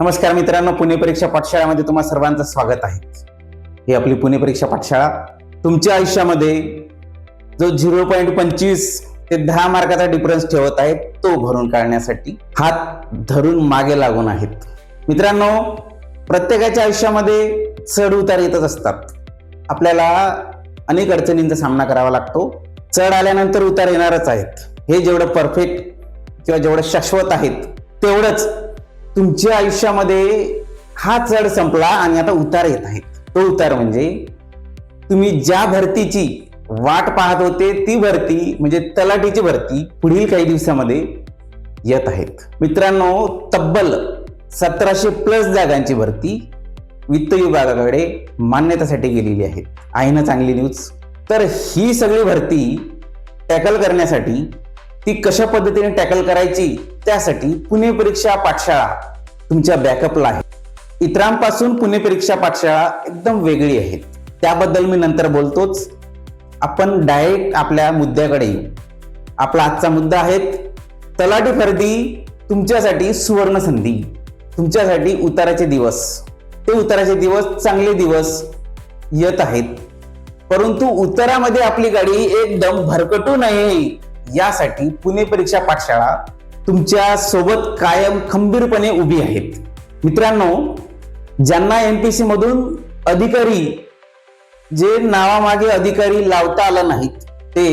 नमस्कार मित्रांनो पुणे परीक्षा पाठशाळामध्ये तुम्हा सर्वांचं स्वागत आहे. ही आपली पुणे परीक्षा पाठशाळा. तुमच्या आयुष्यामध्ये जो झिरो पॉईंट पंचवीस ते दहा मार्काचा डिफरन्स ठेवत आहे तो भरून काढण्यासाठी हात धरून मागे लागून आहेत. मित्रांनो प्रत्येकाच्या आयुष्यामध्ये चढ उतार येतच असतात. आपल्याला अनेक अडचणींचा सामना करावा लागतो. चढ आल्यानंतर उतार येणारच आहेत. हे जेवढं परफेक्ट किंवा जेवढं शाश्वत आहेत तेवढंच तुमच्या आयुष्यामध्ये हा चढ संपला आणि आता उतार येत आहेत. तो उतार म्हणजे तुम्ही ज्या भरतीची वाट पाहत होते ती भरती म्हणजे तलाठीची भरती पुढील काही दिवसामध्ये येत आहेत. मित्रांनो तब्बल सतराशे प्लस जागांची भरती वित्त विभागाकडे मान्यतेसाठी गेलेली आहे. आहे ना चांगली न्यूज. तर ही सगळी भरती टॅकल करण्यासाठी ती कशा पद्धतीने टॅकल करायची त्यासाठी पुणे परीक्षा पाठशाळा तुमच्या बॅकअपला आहे. इतरांपासून पुणे परीक्षा पाठशाळा एकदम वेगळी आहे त्याबद्दल मी नंतर बोलतोच. आपण डायरेक्ट आपल्या मुद्द्याकडे येऊ. आपला आजचा मुद्दा आहे तलाठी खरेदी तुमच्यासाठी सुवर्ण संधी तुमच्यासाठी उताराचे दिवस. ते उताराचे दिवस चांगले दिवस येत आहेत. परंतु उतारामध्ये आपली गाडी एकदम भरकटू नये. यासाठी पुणे परीक्षा पाठशाळा तुमच्यासोबत कायम खंबीरपणे उभी आहेत. मित्रांनो ज्यांना एमपीसी मधून अधिकारी जे नावामागे अधिकारी लावता आला नाहीत ते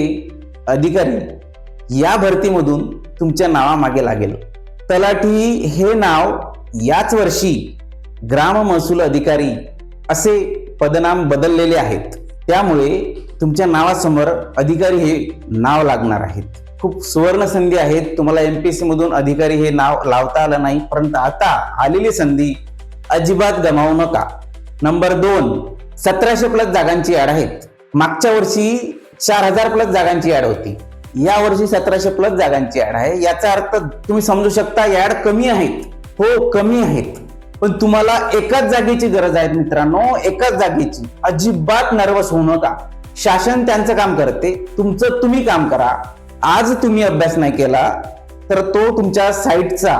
अधिकारी या भरतीमधून तुमच्या नावामागे लागेल. तलाठी हे नाव याच वर्षी ग्राम महसूल अधिकारी असे पदनाम बदललेले आहेत. त्यामुळे तुमच्या नावासमोर अधिकारी हे नाव लागणार आहेत. खूप सुवर्ण संधी आहेत. तुम्हाला एम एमपीएससी मधून अधिकारी हे नाव लावता आलं नाही. परंतु आता आलेली संधी अजिबात गमावू नका. नंबर दोन सतराशे प्लस जागांची ॲड आहेत. मागच्या वर्षी चार हजार प्लस जागांची ॲड होती. या वर्षी सतराशे प्लस जागांची ॲड आहे. याचा अर्थ तुम्ही समजू शकता ॲड कमी आहेत. हो कमी आहेत. पण तुम्हाला एकाच जागेची गरज आहे मित्रांनो. एकाच जागेची. अजिबात नर्वस होऊ नका. शासन त्यांचं काम करते तुमचं तुम्ही काम करा. आज तुम्ही अभ्यास नाही केला तर तो तुमच्या साईटचा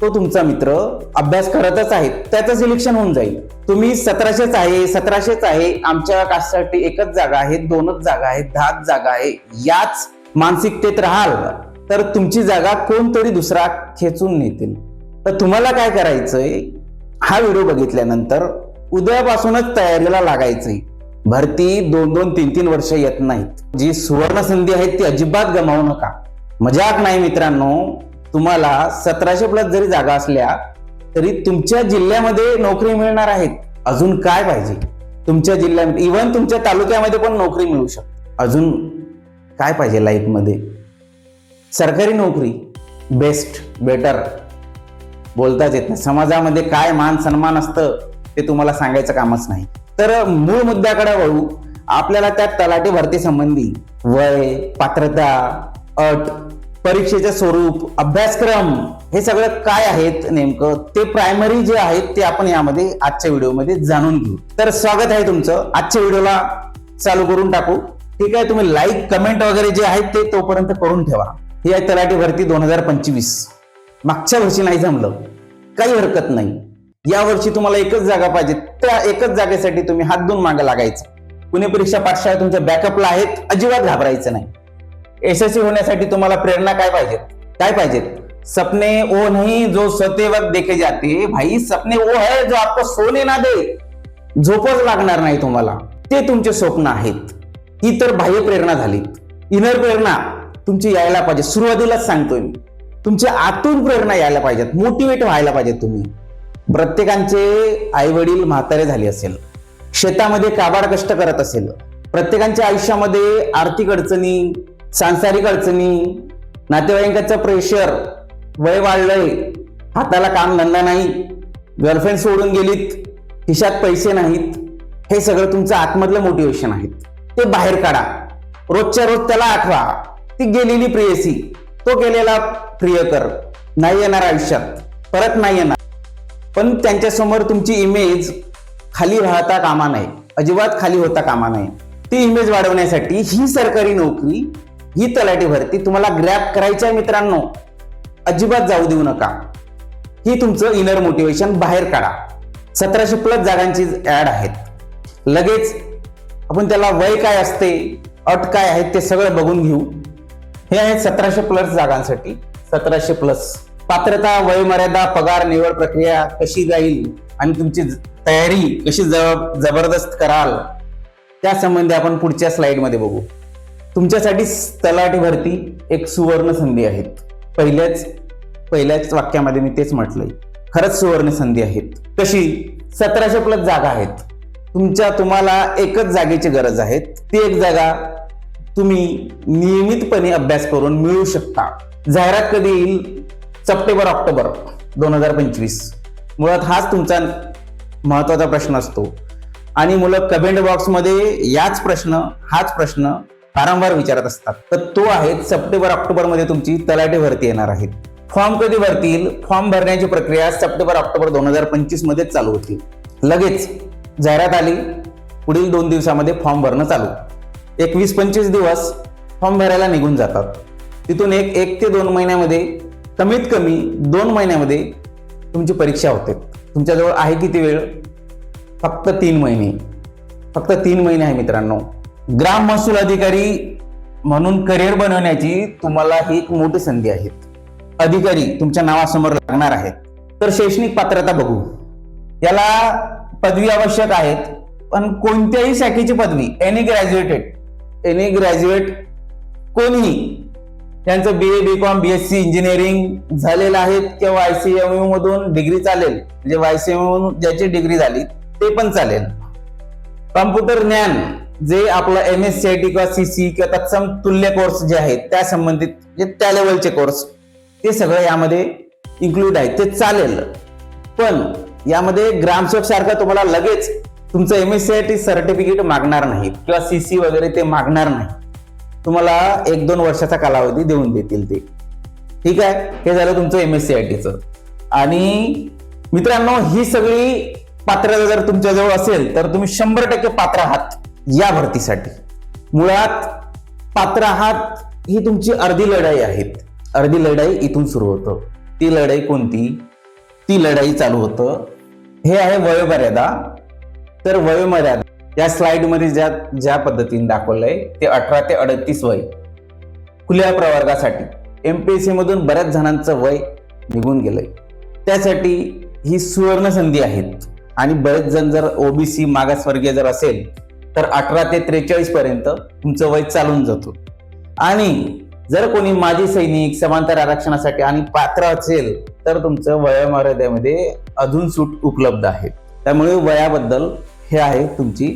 तो तुमचा मित्र अभ्यास करतच आहे. त्याचं सिलेक्शन होऊन जाईल. तुम्ही सतराशेच आहे सतराशेच आहे. आमच्या कास्टसाठी एकच जागा आहे दोनच जागा आहेत दहाच जागा आहे. याच मानसिकतेत राहाल तर तुमची जागा कोणतरी दुसरा खेचून नेतील. तर तुम्हाला काय करायचंय? हा व्हिडिओ बघितल्यानंतर उद्यापासूनच तयारीला लागायचंय. भरती दोन दोन तीन तीन वर्ष येत नाहीत. जी सुवर्ण संधी आहे ती अजिबात गमावू नका. मजाक नाही मित्रांनो तुम्हाला सतराशे प्लस जरी जागा असल्या तरी तुमच्या जिल्ह्यामध्ये नोकरी मिळणार आहेत. अजून काय पाहिजे? तुमच्या जिल्ह्यामध्ये इव्हन तुमच्या तालुक्यामध्ये पण नोकरी मिळू शकते. अजून काय पाहिजे लाईफमध्ये? सरकारी नोकरी बेस्ट बेटर बोलताच येत नाही. समाजामध्ये काय मान सन्मान असतं ते तुम्हाला सांगायचं कामच नाही. तर मूळ मुद्द्याकडे वळू आपल्याला त्या तलाठी भरती संबंधी वय पात्रता अट परीक्षेचे स्वरूप अभ्यासक्रम हे सगळं काय आहेत नेमकं ते प्रायमरी जे आहेत ते आपण यामध्ये आजच्या व्हिडिओमध्ये जाणून घेऊ. तर स्वागत आहे तुमचं. आजच्या व्हिडिओला चालू करून टाकू. ठीक आहे तुम्ही लाईक कमेंट वगैरे जे आहेत ते तोपर्यंत करून ठेवा. ही आहे तलाठी भरती दोन हजार पंचवीस. मागच्या वर्षी नाही जमलं. काही हरकत नाही. या वर्षी तुम्हाला एकच जागा पाहिजे. त्या एकच जागेसाठी तुम्ही हात दोन मागे लागायचं. पुणे परीक्षा पाठशाळा तुमच्या बॅकअपला आहेत अजिबात घाबरायचं नाही. यशस्वी होण्यासाठी तुम्हाला प्रेरणा काय पाहिजे? काय पाहिजेत सपने वो नहीं जो सोते वक्त देखे जाते. भाई सपने वो है जो आपको सोने ना दे. झोपच लागणार नाही तुम्हाला. ते तुमचे स्वप्न आहेत. ही तर बाह्य प्रेरणा झाली. इनर प्रेरणा तुमची यायला पाहिजे. सुरुवातीलाच सांगतोय मी. तुमच्या आतून प्रेरणा यायला पाहिजेत. मोटिवेट व्हायला पाहिजेत तुम्ही. प्रत्येकांचे आई वडील म्हातारे झाले असेल. शेतामध्ये काबाड कष्ट करत असेल. प्रत्येकांच्या आयुष्यामध्ये आर्थिक अडचणी सांसारिक अडचणी नातेवाईकांचं प्रेशर वय वाढलंय हाताला काम धंदा नाही गर्लफ्रेंड सोडून गेलीत खिशात पैसे नाहीत हे सगळं तुमचं आतमधलं मोटिवेशन आहे. ते बाहेर काढा. रोजच्या रोज त्याला आठवा. ती गेलेली प्रेयसी तो केलेला प्रियकर नाही येणार आयुष्यात. परत नाही येणार. पण त्यांच्यासमोर तुमची इमेज खाली राहता कामा नये अजिबात खाली होता कामा नये. ती इमेज वाढवण्यासाठी ही सरकारी नोकरी ही तलाठी भरती तुम्हाला ग्रॅप करायची आहे मित्रांनो. अजिबात जाऊ देऊ नका. ही तुमचं इनर मोटिवेशन बाहेर काढा. सतराशे प्लस जागांची ऍड आहेत. लगेच आपण त्याला वय काय असते अट काय आहेत ते सगळं बघून घेऊ. हे आहेत सतराशे प्लस जागांसाठी. सतराशे प्लस पात्रता वयमर्यादा पगार निवड प्रक्रिया कशी जाईल आणि तुमची ज- तयारी कशी जब जबरदस्त कराल त्या संबंधी आपण पुढच्या स्लाइडमध्ये बघू. तुमच्यासाठी तलाठी भरती एक सुवर्ण संधी आहेत. पहिल्याच पहिल्याच वाक्यामध्ये मी तेच म्हटलंय. खरंच सुवर्ण संधी आहेत. कशी? सतराशे प्लस जागा आहेत. तुमच्या तुम्हाला एकच जागेची गरज आहे. ती एक जागा तुम्ही नियमितपणे अभ्यास करून मिळवू शकता. जाहिरात कधी येईल? सप्टेंबर ऑक्टोबर दोन हजार पंचवीस. मुळात हाच तुमचा महत्त्वाचा प्रश्न असतो. आणि मुलं कमेंट बॉक्समध्ये याच प्रश्न हाच प्रश्न वारंवार विचारत असतात. तर तो आहे सप्टेंबर ऑक्टोबरमध्ये तुमची तलाठी भरती येणार आहे. फॉर्म कधी भरतील? फॉर्म भरण्याची प्रक्रिया सप्टेंबर ऑक्टोबर दोन हजार पंचवीसमध्ये चालू होती लगेच जाहिरात आली पुढील दोन दिवसामध्ये फॉर्म भरणं चालू. एकवीस पंचवीस दिवस फॉर्म भरायला निघून जातात. तिथून एक एक ते दोन महिन्यामध्ये कमीत कमी दोन महिन्यामध्ये तुमची परीक्षा होते. तुमच्याजवळ आहे किती वेळ? फक्त तीन महिने. फक्त तीन महिने आहे मित्रांनो. ग्राम महसूल अधिकारी म्हणून करिअर बनवण्याची तुम्हाला ही एक मोठी संधी आहे. अधिकारी तुमच्या नावासमोर लागणार आहेत. तर शैक्षणिक पात्रता बघू. याला पदवी आवश्यक आहेत पण कोणत्याही शाखेची पदवी एनी ग्रॅज्युएटेड एनी ग्रॅज्युएट कोणीही त्यांचं B A B com B S C engineering झालेलं आहेत किंवा वाय सी एम यू मधून डिग्री चालेल. म्हणजे वाय सी एम ज्याची डिग्री झाली ते पण चालेल. कॉम्प्युटर ज्ञान जे आपलं M S C I T किंवा सी सी किंवा तत्सम तुल्य कोर्स जे आहेत त्या संबंधित जे त्या लेवलचे कोर्स ते सगळं यामध्ये इन्क्लूड आहे. ते चालेल. पण यामध्ये ग्रामसेवक सारखं तुम्हाला लगेच तुमचं M S C I T certificate मागणार नाही किंवा सी सी वगैरे ते मागणार नाही तुम्हाला एक दोन वर्षाचा कालावधी देऊन देतील ते. ठीक आहे? हे झालं तुमचं एम एस सी आय टीचं आणि मित्रांनो ही सगळी पात्रता जर तुमच्याजवळ असेल तर तुम्ही शंभर टक्के पात्र आहात या भरतीसाठी. मुळात पात्र आहात ही तुमची अर्धी लढाई आहेत. अर्धी लढाई इथून सुरू होतं. ती लढाई कोणती? ती लढाई चालू होतं. हे आहे वयोमर्यादा. तर वयोमर्यादा या स्लाइडमध्ये ज्या ज्या पद्धतीने दाखवलंय ते अठरा ते अडतीस वय. खुल्या प्रवर्गासाठी. एम पी एस मधून बऱ्याच जणांचं वय निघून गेलंय. त्यासाठी ही सुवर्ण संधी आहेत. आणि बरेच जण जर ओबीसी मागासवर्गीय जर असेल तर अठरा ते त्रेचाळीस पर्यंत तुमचं वय चालून जातो. आणि जर कोणी माजी सैनिक समांतर आरक्षणासाठी आणि पात्र असेल तर तुमचं वयोमर्यादेमध्ये अजून सूट उपलब्ध आहे. त्यामुळे वयाबद्दल हे आहे तुमची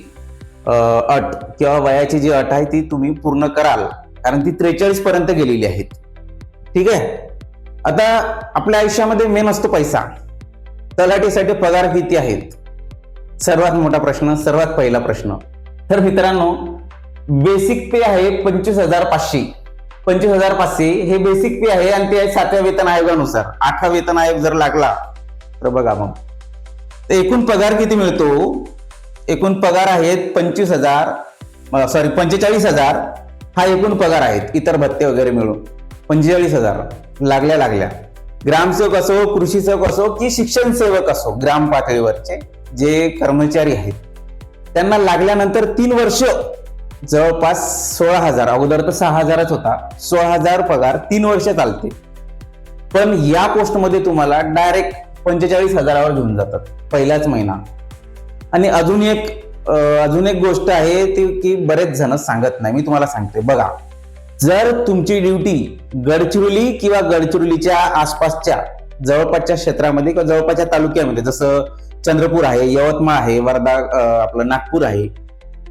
अट किंवा वयाची जी अट आहे ती तुम्ही पूर्ण कराल. कारण ती त्रेचाळीस पर्यंत गेलेली आहेत. ठीक आहे? आता आपल्या आयुष्यामध्ये मेन असतो पैसा. तलाठीसाठी पगार किती आहेत? सर्वात मोठा प्रश्न सर्वात पहिला प्रश्न. तर मित्रांनो बेसिक पे आहे पंचवीस हजार पाचशे. पंचवीस हजार पाचशे हे बेसिक पे आहे आणि ते आहे सातव्या वेतन आयोगानुसार. आठवा वेतन आयोग जर लागला तर बघा मग. तर एकूण पगार किती मिळतो? एकूण पगार आहेत पंचवीस हजार सॉरी पंचेचाळीस हजार. हा एकूण पगार आहेत इतर भत्ते वगैरे मिळून. पंचेचाळीस हजार. लागल्या लागल्या. ग्रामसेवक असो कृषी सेवक असो की शिक्षण सेवक असो ग्राम पातळीवरचे जे कर्मचारी आहेत त्यांना लागल्यानंतर तीन वर्ष जवळपास सोळा हजार अगोदर तर सहा हजारच होता सोळा हजार पगार तीन वर्ष चालते. पण या पोस्टमध्ये तुम्हाला डायरेक्ट पंचेचाळीस हजारावर घेऊन जातात पहिलाच महिना. आणि अजून एक अजून एक गोष्ट आहे ती की बरेच जण सांगत नाही. मी तुम्हाला सांगते. बघा जर तुमची ड्युटी गडचिरोली किंवा गडचिरोलीच्या आसपासच्या जवळपासच्या क्षेत्रामध्ये किंवा जवळपासच्या तालुक्यामध्ये जसं चंद्रपूर आहे यवतमाळ आहे वर्धा आपलं नागपूर आहे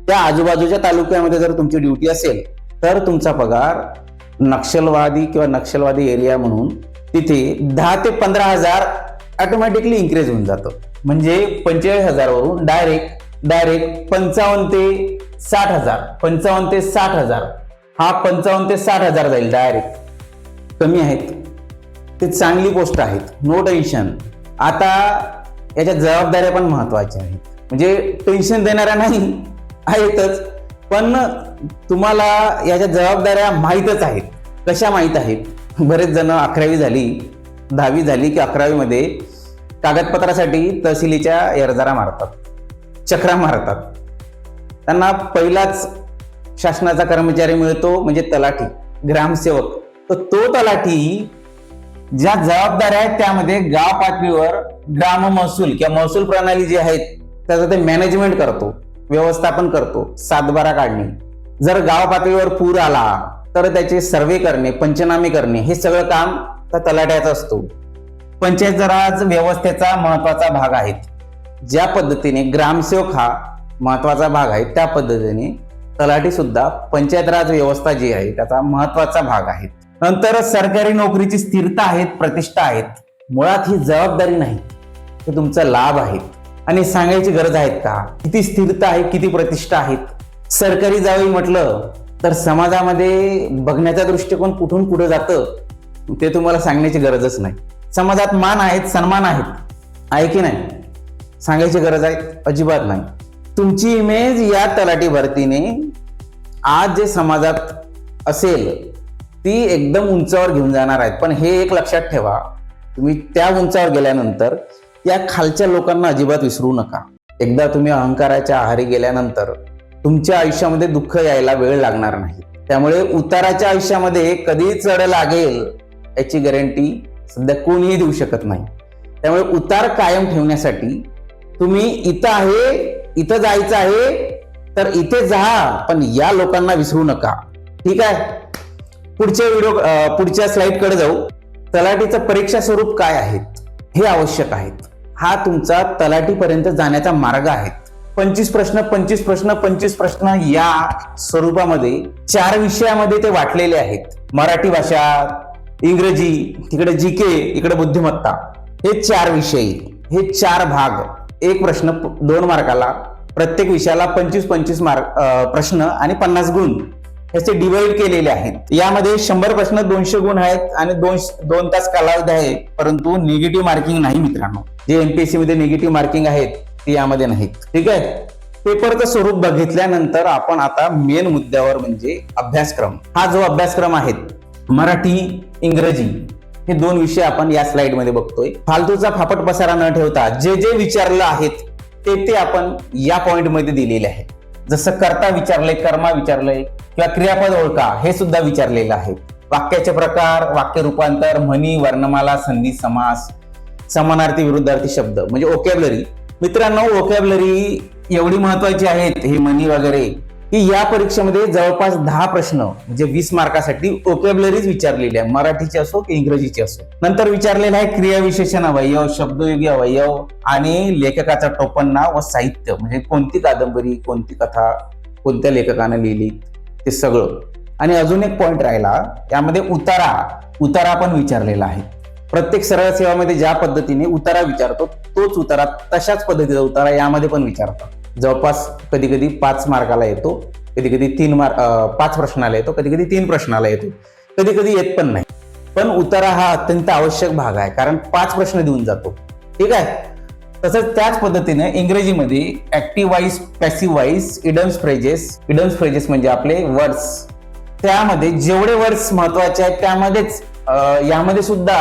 त्या आजूबाजूच्या तालुक्यामध्ये जर तुमची ड्युटी असेल तर तुमचा पगार नक्षलवादी किंवा नक्षलवादी एरिया म्हणून तिथे दहा ते पंधरा हजार ऑटोमॅटिकली इन्क्रीज होऊन जातं. म्हणजे पंचेचाळीस हजारवरून डायरेक्ट डायरेक्ट पंचावन्न ते साठ हजार पंचावन्न ते साठ हजार. हा पंचावन्न ते साठ हजार जाईल डायरेक्ट कमी आहेत. ते चांगली गोष्ट आहेत. नो टेन्शन आता याच्या जबाबदाऱ्या पण महत्त्वाच्या आहेत. म्हणजे टेन्शन देणाऱ्या नाही आहेतच. पण तुम्हाला याच्या जबाबदाऱ्या माहीतच आहेत. कशा माहीत आहेत? बरेच जण अकरावी झाली दहावी झाली की अकरावीमध्ये कागदपत्रासाठी तहसीलीच्या एरजारा मारतात चक्रा मारतात. त्यांना पहिलाच शासनाचा कर्मचारी मिळतो म्हणजे तलाठी ग्रामसेवक. तर तो तलाठी ज्या जबाबदाऱ्या आहेत त्यामध्ये गाव पातळीवर ग्राम महसूल किंवा महसूल प्रणाली जी आहेत त्याचं ते मॅनेजमेंट करतो व्यवस्थापन करतो सातबारा काढणे. जर गाव पातळीवर पूर आला तर त्याचे सर्वे करणे पंचनामे करणे हे सगळं काम तर तलाट्याचा असतो. पंचायत राज व्यवस्थेचा महत्त्वाचा भाग आहेत. ज्या पद्धतीने ग्रामसेवक हा महत्त्वाचा भाग आहे त्या पद्धतीने तलाठी सुद्धा पंचायत राज व्यवस्था जी आहे त्याचा महत्त्वाचा भाग आहे. नंतर सरकारी नोकरीची स्थिरता आहेत प्रतिष्ठा आहेत. मुळात ही जबाबदारी नाही. हे तुमचा लाभ आहे. आणि सांगायची गरज आहेत का? किती स्थिरता आहे किती प्रतिष्ठा आहेत? सरकारी जावी म्हटलं तर समाजामध्ये बघण्याचा दृष्टिकोन कुठून कुठं जातं? ते तुम्हाला सांगण्याची गरजच नाही. समाजात मान आहेत सन्मान आहेत. आहे की नाही? सांगायची गरज आहे? अजिबात नाही. तुमची इमेज या तलाठी भरतीने आज जे समाजात असेल ती एकदम उंचावर घेऊन जाणार आहेत. पण हे एक लक्षात ठेवा तुम्ही त्या उंचावर गेल्यानंतर या खालच्या लोकांना अजिबात विसरू नका. एकदा तुम्ही अहंकाराच्या आहारी गेल्यानंतर तुमच्या आयुष्यामध्ये दुःख यायला वेळ लागणार नाही. त्यामुळे उताराच्या आयुष्यामध्ये कधी चढ लागेल याची गॅरंटी सध्या कोणीही देऊ शकत नाही. त्यामुळे उतार कायम ठेवण्यासाठी तुम्ही इथं आहे इथं जायचं आहे तर इथे जा पण या लोकांना विसरू नका. ठीक आहे? पुढच्या व्हिडिओ पुढच्या स्लाइडकडे जाऊ. तलाठीचं परीक्षा स्वरूप काय आहेत हे आवश्यक आहेत हा तुमचा तलाठीपर्यंत जाण्याचा मार्ग आहे. पंचवीस प्रश्न पंचवीस प्रश्न पंचवीस प्रश्न या स्वरूपामध्ये चार विषयामध्ये ते वाटलेले आहेत. मराठी भाषा इंग्रजी तिकडे जी के इकडे बुद्धिमत्ता. हे चार विषय हे चार भाग. एक प्रश्न दोन मार्काला. प्रत्येक विषयाला पंचवीस पंचवीस मार्क प्रश्न आणि पन्नास गुण. ह्याचे डिवाइड केलेले आहेत. यामध्ये शंभर प्रश्न दोनशे गुण आहेत आणि दोन दोन तास कालावधी आहे परंतु निगेटिव्ह मार्किंग नाही मित्रांनो. जे एमपीएससी मध्ये निगेटिव्ह मार्किंग आहेत ते यामध्ये नाहीत. ठीक आहे? पेपरचं स्वरूप बघितल्यानंतर आपण आता मेन मुद्द्यावर म्हणजे अभ्यासक्रम. हा जो अभ्यासक्रम आहे मराठी इंग्रजी हे दोन विषय आपण या स्लाईडमध्ये बघतोय. फालतूचा फापट पसारा न ठेवता जे जे विचारलं आहेत ते ते आपण या पॉईंटमध्ये दिलेले आहे जसं कर्ता विचारलंय कर्मा विचारलंय किंवा क्रियापद ओळखा हे सुद्धा विचारलेलं आहे. वाक्याचे प्रकार वाक्य रूपांतर म्हणी वर्णमाला संधी समास समानार्थी विरुद्धार्थी शब्द म्हणजे ओकॅबलरी मित्रांनो ओकॅबलरी एवढी महत्वाची आहेत हे म्हणी वगैरे. की या परीक्षेमध्ये जवळपास दहा प्रश्न म्हणजे वीस मार्कासाठी ओकॅबलरीज विचारलेली आहे. मराठीची असो की इंग्रजीची असो. नंतर विचारलेलं आहे क्रियाविशेषण अवयव शब्दयोगी अवयव आणि लेखकाचा टोपण नाव व साहित्य म्हणजे कोणती कादंबरी कोणती कथा कोणत्या लेखकानं लिहिली ते सगळं. आणि अजून एक पॉइंट राहिला त्यामध्ये उतारा. उतारा पण विचारलेला आहे. प्रत्येक सरळ सेवामध्ये ज्या पद्धतीने उतारा विचारतो तोच उतारा तशाच पद्धतीचा उतारा यामध्ये पण विचारतात. जवळपास कधी कधी पाच मार्काला येतो कधी कधी तीन मार्क पाच प्रश्नाला येतो कधी कधी तीन प्रश्नाला येतो कधी कधी येत पण नाही. पण उतारा हा अत्यंत आवश्यक भाग आहे कारण पाच प्रश्न देऊन जातो. ठीक आहे? तसंच त्याच पद्धतीने इंग्रजीमध्ये active voice passive voice idioms phrases idioms phrases म्हणजे आपले वर्ड्स त्यामध्ये जेवढे वर्ड्स महत्त्वाचे आहेत त्यामध्येच यामध्ये सुद्धा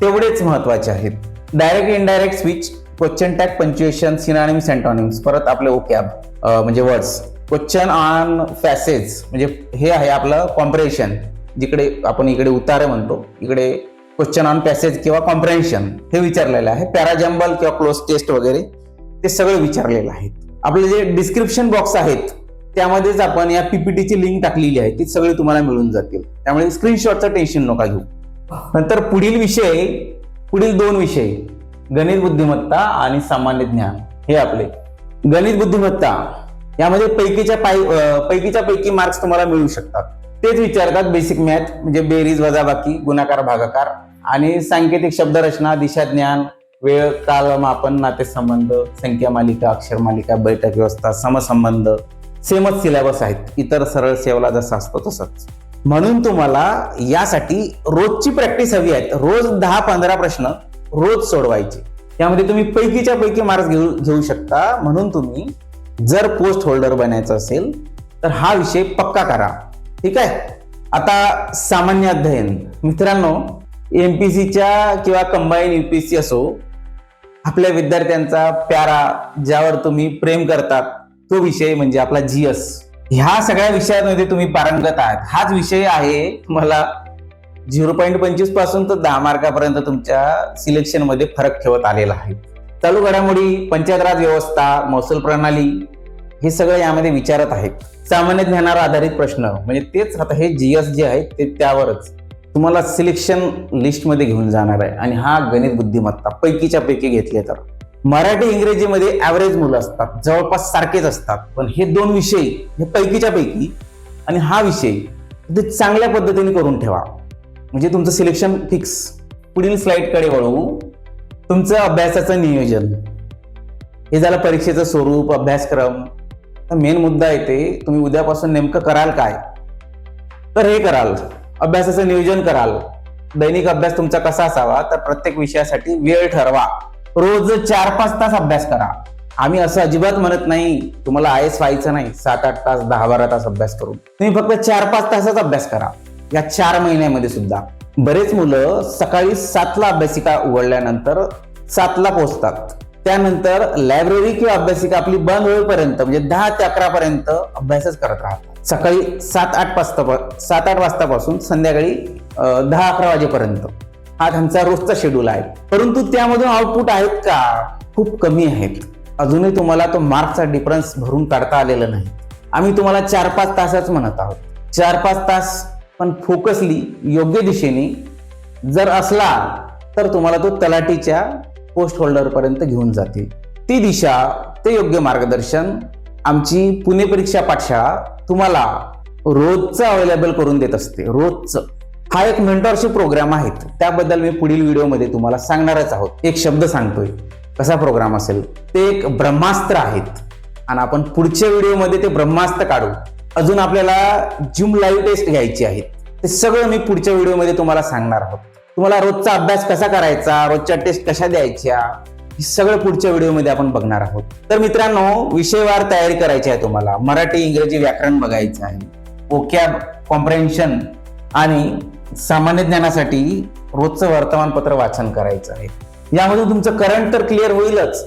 तेवढेच महत्त्वाचे आहेत. Direct indirect switch question tag punctuation synonyms antonyms परत आपले ओकॅब म्हणजे वर्ड्स क्वेश्चन ऑन फॅसेज म्हणजे हे आहे आपलं कॉम्प्रेशन जिकडे आपण इकडे उतारे म्हणतो इकडे क्वेश्चन ऑन पॅसेज किंवा कॉम्प्रेन्शन हे विचारलेलं आहे. पॅराजम्बल किंवा क्लोज टेस्ट वगैरे ते सगळं विचारलेलं आहे. आपले जे डिस्क्रिप्शन बॉक्स आहेत त्यामध्येच आपण या पीपीटीची लिंक टाकलेली आहे ती सगळी तुम्हाला मिळून जातील. त्यामुळे स्क्रीनशॉटचं टेन्शन नका घेऊ. नंतर पुढील विषय पुढील दोन विषय. गणित बुद्धिमत्ता आणि सामान्य ज्ञान. हे आपले. गणित बुद्धिमत्ता यामध्ये पैकीच्या पाय पैकीच्या पैकी मार्क्स तुम्हाला मिळू शकतात. तेच विचारतात बेसिक मॅथ म्हणजे बेरीज वजाबाकी गुणाकार भागाकार आणि सांकेतिक शब्दरचना दिशा ज्ञान वेळ काल मापन नातेसंबंध संख्या मालिका अक्षर मालिका बैठक व्यवस्था समसंबंध सेमच सिलेबस आहेत. इतर सरळ सेवला जसं असतो तसंच. म्हणून तुम्हाला यासाठी रोजची प्रॅक्टिस हवी आहे रोज दहा पंधरा प्रश्न रोज सोडवायचे. त्यामध्ये तुम्ही पैकीच्या पैकी मार्क्स घेऊ घेऊ शकता. म्हणून तुम्ही जर पोस्ट होल्डर बनायचं असेल तर हा विषय पक्का करा. ठीक आहे? आता सामान्य अध्ययन. मित्रांनो एम पी सीच्या किंवा कंबाईन यू पी सी असो आपल्या विद्यार्थ्यांचा प्यारा ज्यावर तुम्ही प्रेम करतात तो विषय म्हणजे आपला जीएस ह्या सगळ्या विषयांमध्ये तुम्ही पारंगत आहात. हाच विषय आहे तुम्हाला झिरो पॉईंट पंचवीसपासून तर दहा मार्कापर्यंत तुमच्या सिलेक्शनमध्ये फरक ठेवत आलेला आहे. चालू घडामोडी पंचायत राज व्यवस्था महसूल प्रणाली हे सगळं यामध्ये विचारत आहेत. सामान्य ज्ञानावर आधारित प्रश्न. म्हणजे तेच आता हे जी एस जे आहे ते त्यावरच. तुम्हाला सिलेक्शन लिस्टमध्ये घेऊन जाणार आहे. आणि हा गणित बुद्धिमत्ता पैकीच्या पैकी घेतले तर. मराठी इंग्रजीमध्ये ॲव्हरेज मुलं असतात. जवळपास सारखेच असतात. पण हे दोन विषय हे पैकीच्या पैकी आणि हा विषय ते चांगल्या पद्धतीने करून ठेवा. म्हणजे तुमचं सिलेक्शन फिक्स पुढील स्लाईडकडे वळवू तुमचं अभ्यासाचं नियोजन. हे झालं परीक्षेचं स्वरूप अभ्यासक्रम. तर मेन मुद्दा येते तुम्ही उद्यापासून नेमकं कराल काय? तर हे कराल. अभ्यासाचं नियोजन कराल. दैनिक अभ्यास तुमचा कसा असावा? तर प्रत्येक विषयासाठी वेळ ठरवा. रोज चार पाच तास अभ्यास करा. आम्ही असं अजिबात म्हणत नाही तुम्हाला आय एस व्हायचं नाही. सात आठ तास दहा बारा तास अभ्यास करून. तुम्ही फक्त चार पाच तासच अभ्यास करा. या चार महिन्यामध्ये सुद्धा. बरेच मुलं सकाळी सातला अभ्यासिका उघडल्यानंतर सातला पोहोचतात. त्यानंतर लायब्ररी किंवा अभ्यासिका आपली बंद होईपर्यंत म्हणजे दहा ते अकरा पर्यंत अभ्यासच करत राहतात. सकाळी सात आठ वाजता सात आठ वाजतापासून संध्याकाळी दहा अकरा वाजेपर्यंत. हा त्यांचा रोजचा शेड्यूल आहे. परंतु त्यामधून आउटपुट आहेत का? खूप कमी आहेत. अजूनही तुम्हाला तो मार्कचा डिफरन्स भरून काढता आलेला नाही. आम्ही तुम्हाला चार पाच तासच म्हणत आहोत. चार पाच तास पण फोकसली योग्य दिशेने जर असला तर तुम्हाला तो तलाठीच्या पोस्ट होल्डरपर्यंत घेऊन जाते ती दिशा ते योग्य मार्गदर्शन आमची पुणे परीक्षा पाठशाळा तुम्हाला रोजचं अवेलेबल करून देत असते रोजचं. हा एक मेंटॉरशिप प्रोग्राम आहे त्याबद्दल मी पुढील व्हिडिओमध्ये तुम्हाला सांगणारच आहोत. एक शब्द सांगतोय. कसा प्रोग्राम असेल? ते एक ब्रह्मास्त्र आहेत. आणि आपण पुढच्या व्हिडिओमध्ये ते ब्रह्मास्त्र काढू. अजून आपल्याला जिम लाईव्ह टेस्ट घ्यायची आहेत. ते सगळं मी पुढच्या व्हिडिओमध्ये तुम्हाला सांगणार आहोत. तुम्हाला रोजचा अभ्यास कसा करायचा रोजच्या टेस्ट कशा द्यायच्या हे सगळं पुढच्या व्हिडिओमध्ये आपण बघणार आहोत. तर मित्रांनो विषयवार तयारी करायची आहे तुम्हाला. मराठी इंग्रजी व्याकरण बघायचं आहे. ओक्या कॉम्प्रेन्शन आणि सामान्य ज्ञानासाठी रोजचं वर्तमानपत्र वाचन करायचं आहे. यामधून तुमचं करंट तर क्लिअर होईलच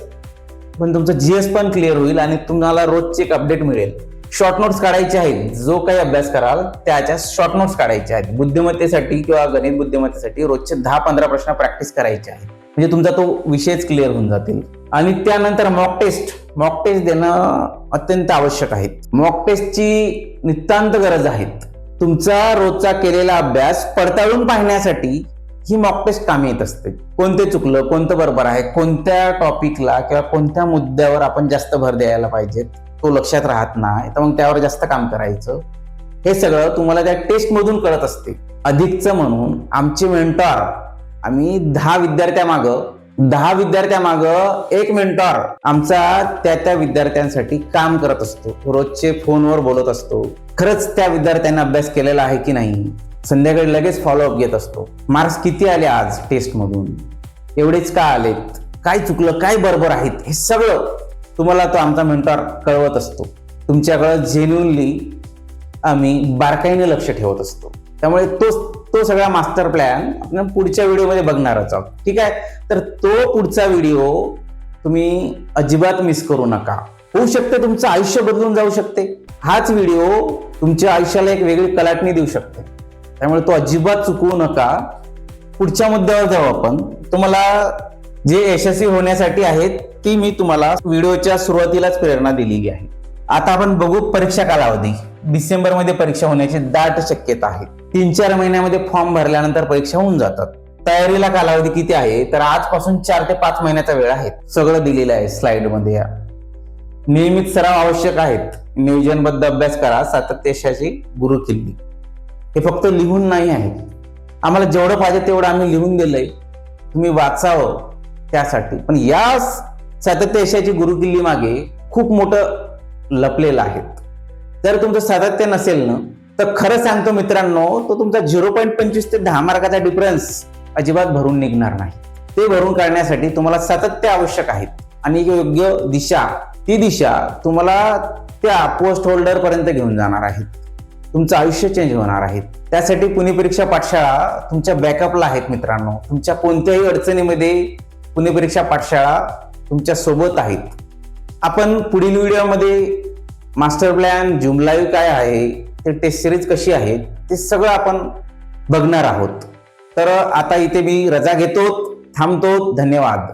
पण तुमचं जीएस पण क्लिअर होईल आणि तुम्हाला रोजची एक अपडेट मिळेल. शॉर्ट नोट्स काढायचे आहेत. जो काही अभ्यास कराल त्याच्या शॉर्ट नोट्स काढायचे आहेत. बुद्धिमत्तेसाठी किंवा गणित बुद्धिमत्तेसाठी रोजचे दहा पंधरा प्रश्न प्रॅक्टिस करायचे आहेत. म्हणजे तुमचा तो विषयच क्लिअर होऊन जातील. आणि त्यानंतर मॉक टेस्ट मॉक टेस्ट देणं अत्यंत आवश्यक आहे. मॉक टेस्टची नितांत गरज आहे. तुमचा रोजचा केलेला अभ्यास पडताळून पाहण्यासाठी ही मॉक टेस्ट कामी येत असते. कोणते चुकलं कोणतं बरोबर आहे कोणत्या टॉपिकला किंवा कोणत्या मुद्द्यावर आपण जास्त भर द्यायला पाहिजेत? तो लक्षात राहत नाही तर मग त्यावर जास्त काम करायचं. हे सगळं तुम्हाला त्या टेस्टमधून कळत असते. अधिकचं म्हणून आमचे मेंटॉर आम्ही दहा विद्यार्थ्यामागं दहा विद्यार्थ्यामागं एक मेंटॉर आमचा त्या त्या विद्यार्थ्यांसाठी काम करत असतो. रोजचे फोनवर बोलत असतो. खरंच त्या विद्यार्थ्यांना अभ्यास केलेला आहे की नाही संध्याकाळी लगेच फॉलोअप घेत असतो. मार्क्स किती आले आज टेस्टमधून एवढेच का आलेत? काय चुकलं? काय बरोबर आहेत? हे सगळं तुम्हाला तो आमचा मेंटॉर कळवत असतो. तुमच्याकडं जेन्युनली आम्ही बारकाईने लक्ष ठेवत असतो. त्यामुळे तो तो सगळा मास्टर प्लॅन आपण पुढच्या व्हिडिओमध्ये बघणारच आहोत. ठीक आहे? तर तो पुढचा व्हिडिओ तुम्ही अजिबात मिस करू नका. होऊ शकते तुमचं आयुष्य बदलून जाऊ शकते. हाच व्हिडिओ तुमच्या आयुष्याला एक वेगळी कलाटणी देऊ शकते. त्यामुळे तो अजिबात चुकवू नका. पुढच्या मुद्द्यावर जाऊ आपण. तुम्हाला जे यशस्वी होण्यासाठी आहेत ती मी तुम्हाला व्हिडिओच्या सुरुवातीलाच प्रेरणा दिलेली आहे. आता आपण बघू परीक्षा कालावधी. डिसेंबरमध्ये परीक्षा होण्याची दाट शक्यता आहे. तीन चार महिन्यामध्ये फॉर्म भरल्यानंतर परीक्षा होऊन जातात. तयारीला कालावधी किती आहे तर आजपासून चार ते पाच महिन्याचा वेळ आहे. सगळं दिलेलं आहे स्लाइडमध्ये या नियमित सराव आवश्यक आहेत. नियोजनबद्ध अभ्यास करा सातत्याशाची गुरु किल्ली हे फक्त लिहून नाही आहे. आम्हाला जेवढं पाहिजे तेवढं आम्ही लिहून दिलंय. तुम्ही वाचावं. त्यासाठी. पण या सातत्य यशाची गुरुकिल्ली मागे खूप मोठं लपलेलं आहे. जर तुमचं सातत्य नसेल ना तर खरं सांगतो मित्रांनो तो तुमचा झिरो पॉईंट पंचवीस ते दहा मार्काचा डिफरन्स अजिबात भरून निघणार नाही. ते भरून काढण्यासाठी तुम्हाला सातत्य आवश्यक आहेत आणि योग्य दिशा ती दिशा तुम्हाला त्या पोस्ट होल्डर पर्यंत घेऊन जाणार आहेत तुमचं आयुष्य चेंज होणार आहे. त्यासाठी पुणे परीक्षा पाठशाळा तुमच्या बॅकअपला आहेत मित्रांनो. तुमच्या कोणत्याही अडचणीमध्ये पुणे परीक्षा पाठशाळा तुमच्यासोबत आहेत. आपण पुढील व्हिडिओमध्ये मास्टर प्लॅन जूम लाईव्ह काय आहे ते टेस्ट सिरीज कशी आहे ते सगळं आपण बघणार आहोत. तर आता इथे मी रजा घेतो थांबतो धन्यवाद.